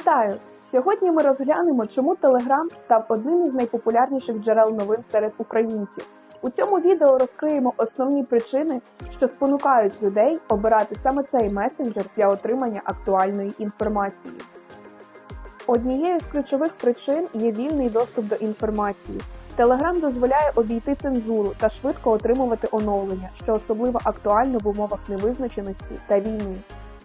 Вітаю! Сьогодні ми розглянемо, чому Telegram став одним із найпопулярніших джерел новин серед українців. У цьому відео розкриємо основні причини, що спонукають людей обирати саме цей месенджер для отримання актуальної інформації. Однією з ключових причин є вільний доступ до інформації. Telegram дозволяє обійти цензуру та швидко отримувати оновлення, що особливо актуально в умовах невизначеності та війни.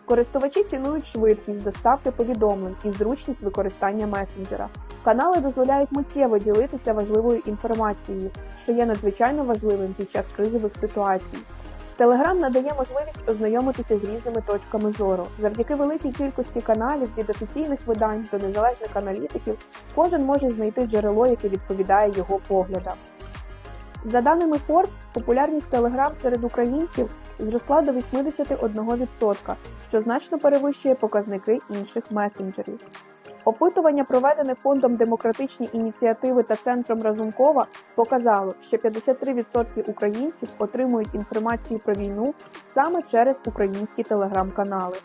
Користувачі цінують швидкість доставки повідомлень і зручність використання месенджера. Канали дозволяють миттєво ділитися важливою інформацією, що є надзвичайно важливим під час кризових ситуацій. Телеграм надає можливість ознайомитися з різними точками зору. Завдяки великій кількості каналів від офіційних видань до незалежних аналітиків, кожен може знайти джерело, яке відповідає його поглядам. За даними Forbes, популярність Telegram серед українців зросла до 81%, що значно перевищує показники інших месенджерів. Опитування, проведене фондом демократичні ініціативи та центром Разумкова, показало, що 53% українців отримують інформацію про війну саме через українські телеграм-канали.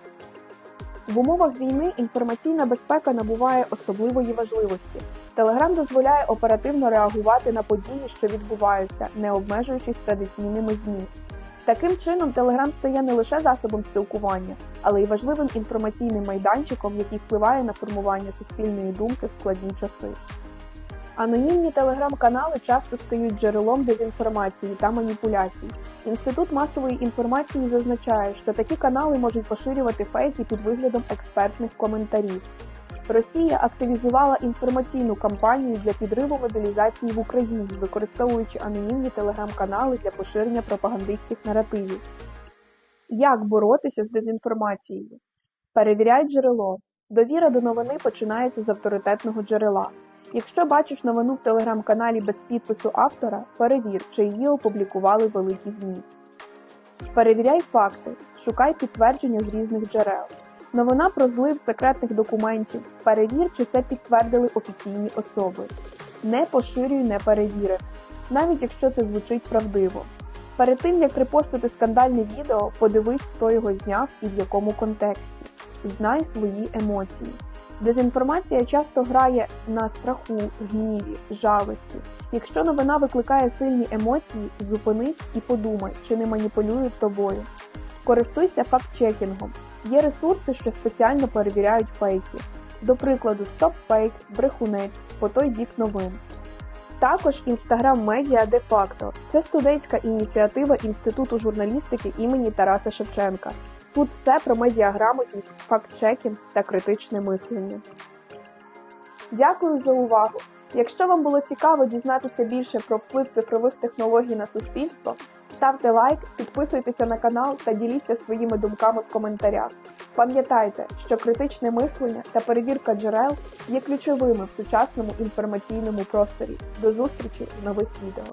В умовах війни інформаційна безпека набуває особливої важливості. Телеграм дозволяє оперативно реагувати на події, що відбуваються, не обмежуючись традиційними ЗМІ. Таким чином, Телеграм стає не лише засобом спілкування, але й важливим інформаційним майданчиком, який впливає на формування суспільної думки в складні часи. Анонімні телеграм-канали часто стають джерелом дезінформації та маніпуляцій. Інститут масової інформації зазначає, що такі канали можуть поширювати фейки під виглядом експертних коментарів. Росія активізувала інформаційну кампанію для підриву мобілізації в Україні, використовуючи анонімні телеграм-канали для поширення пропагандистських наративів. Як боротися з дезінформацією? Перевіряй джерело. Довіра до новини починається з авторитетного джерела. Якщо бачиш новину в телеграм-каналі без підпису автора, перевір, чи її опублікували великі ЗМІ. Перевіряй факти, шукай підтвердження з різних джерел. Новина про злив секретних документів. Перевір, чи це підтвердили офіційні особи. Не поширюй неперевірене, навіть якщо це звучить правдиво. Перед тим як репостити скандальне відео, подивись, хто його зняв і в якому контексті. Знай свої емоції. Дезінформація часто грає на страху, гніві, жалості. Якщо новина викликає сильні емоції, зупинись і подумай, чи не маніпулюють тобою. Користуйся факт-чекінгом. Є ресурси, що спеціально перевіряють фейки. До прикладу, StopFake, Брехунець, по той бік новин. Також Instagram Медіа де-факто це студентська ініціатива Інституту журналістики імені Тараса Шевченка. Тут все про медіаграмотність, факт-чекінг та критичне мислення. Дякую за увагу! Якщо вам було цікаво дізнатися більше про вплив цифрових технологій на суспільство, ставте лайк, підписуйтеся на канал та діліться своїми думками в коментарях. Пам'ятайте, що критичне мислення та перевірка джерел є ключовими в сучасному інформаційному просторі. До зустрічі в нових відео.